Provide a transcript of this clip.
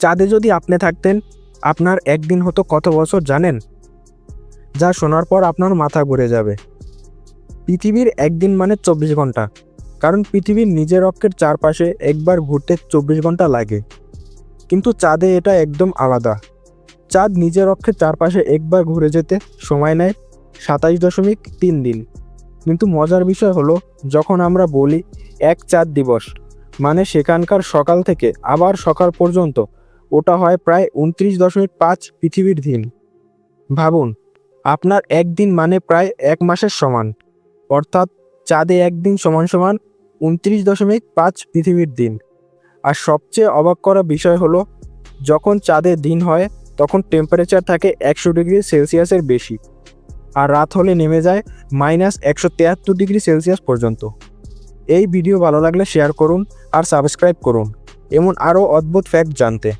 চাঁদে যদি আপনি থাকতেন, আপনার একদিন হতো কত বছর জানেন? যা শোনার পর আপনার মাথা ঘুরে যাবে। পৃথিবীর একদিন মানে চব্বিশ ঘণ্টা, কারণ পৃথিবীর নিজের অক্ষের চারপাশে একবার ঘুরতে চব্বিশ ঘণ্টা লাগে। কিন্তু চাঁদে এটা একদম আলাদা। চাঁদ নিজের অক্ষের চারপাশে একবার ঘুরে যেতে সময় নেয় সাতাইশ দশমিক তিন দিন। কিন্তু মজার বিষয় হলো, যখন আমরা বলি এক চাঁদ দিবস মানে সেখানকার সকাল থেকে আবার সকাল পর্যন্ত ওটা হয় প্রায় উনত্রিশ দশমিক পাঁচ পৃথিবীর দিন ভাবুন, আপনার একদিন মানে প্রায় এক মাসের সমান। অর্থাৎ চাঁদে একদিন সমান সমান উনত্রিশ দশমিক পাঁচ পৃথিবীর দিন। আর সবচেয়ে অবাক করা বিষয় হলো, যখন চাঁদে দিন হয়, তখন টেম্পারেচার থাকে একশো ডিগ্রি সেলসিয়াসের বেশি। আর রাত হলে নেমে যায় মাইনাস একশো তিয়াত্তর ডিগ্রি সেলসিয়াস পর্যন্ত। এই ভিডিও ভালো লাগলে শেয়ার করুন আর সাবস্ক্রাইব করুন। এমন আরও অদ্ভুত ফ্যাক্ট জানতে।